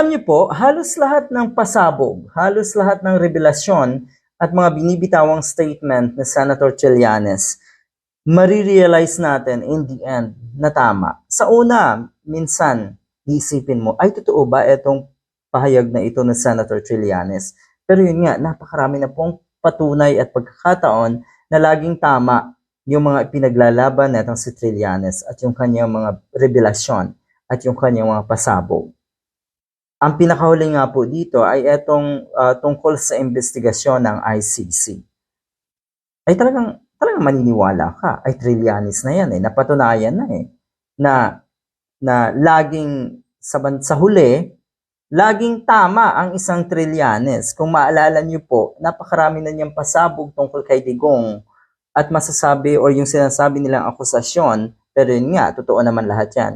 Alam niyo po, halos lahat ng pasabog, halos lahat ng revelasyon at mga binibitawang statement ni Senator Trillanes, marirealize natin in the end na tama. Sa una, minsan, iisipin mo, ay totoo ba itong pahayag na ito ng Senator Trillanes? Pero yun nga, napakarami na pong patunay at pagkakataon na laging tama yung mga pinaglalaban netong si Trillanes at yung kanyang mga revelasyon at yung kanyang mga pasabog. Ang pinakahuli nga po dito ay etong ah, tungkol sa investigasyon ng ICC. Ay talagang talagang maniniwala ka. Ay Trillanes na yan eh. Napatunayan na eh. Na na laging sa, sa huli, laging tama ang isang Trillanes. Kung maalala niyo po, napakarami na niyang pasabog tungkol kay Digong at masasabi or yung sinasabi nilang akusasyon, pero yun nga, totoo naman lahat yan.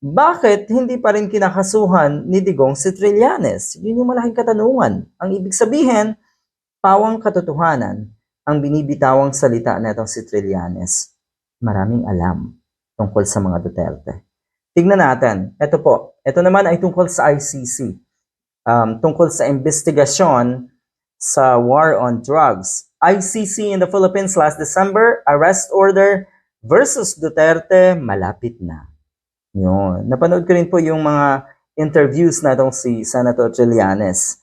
Bakit hindi pa rin kinakasuhan ni Digong si Trillanes? Yun yung malaking katanungan. Ang ibig sabihin, pawang katotohanan ang binibitawang salita netong si Trillanes. Maraming alam tungkol sa mga Duterte. Tignan natin. Ito po. Ito naman ay tungkol sa ICC. Um, tungkol sa investigasyon sa war on drugs. ICC in the Philippines last December, arrest order versus Duterte malapit na. Yun. Napanood ko rin po yung mga interviews na itong si Senator Trillanes.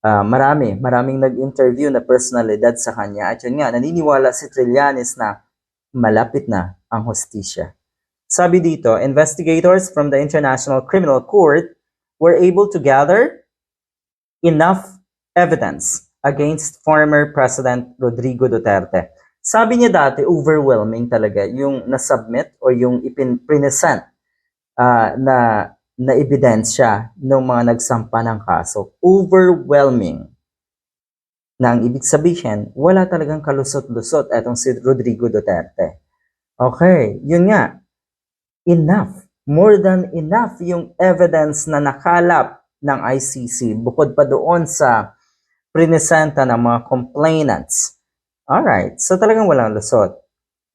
Ah, marami, maraming nag-interview na personalidad sa kanya. At yun nga, naniniwala si Trillanes na malapit na ang hostisya. Sabi dito, investigators from the International Criminal Court were able to gather enough evidence against former President Rodrigo Duterte. Sabi niya dati, overwhelming talaga yung nasubmit o yung ipin-present ah, na na ebidensya ng mga nagsampa ng kaso. Overwhelming. Na ang ibig sabihin, wala talagang kalusot-lusot etong si Rodrigo Duterte. Okay, yun nga. Enough. More than enough yung evidence na nakalap ng ICC bukod pa doon sa prinesenta ng mga complainants. Alright, so talagang walang lusot.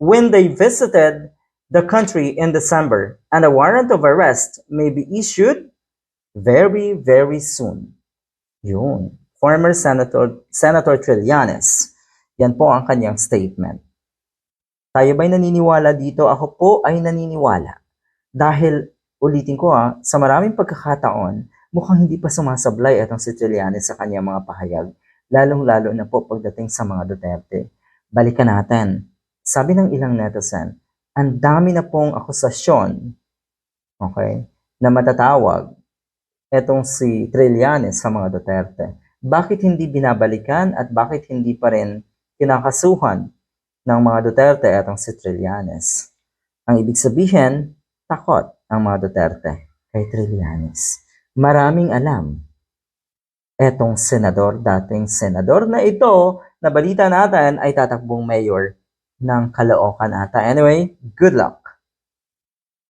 When they visited the country in December and a warrant of arrest may be issued very, very soon. Yun. Former Senator, Senator Trillanes. Yan po ang kanyang statement. Tayo ba'y naniniwala dito? Ako po ay naniniwala. Dahil, ulitin ko ha, sa maraming pagkakataon, mukhang hindi pa sumasablay itong si Trillanes sa kanyang mga pahayag, lalong-lalo na po pagdating sa mga Duterte. Balikan natin. Sabi ng ilang netizen, ang dami na pong akusasyon, okay, na matatawag etong si Trillanes sa mga Duterte. Bakit hindi binabalikan at bakit hindi pa rin kinakasuhan ng mga Duterte etong si Trillanes? Ang ibig sabihin, takot ang mga Duterte kay Trillanes. Maraming alam etong senador, dating senador na ito, na balita natin ay tatakbong mayor ng Caloocan ata. Anyway, good luck.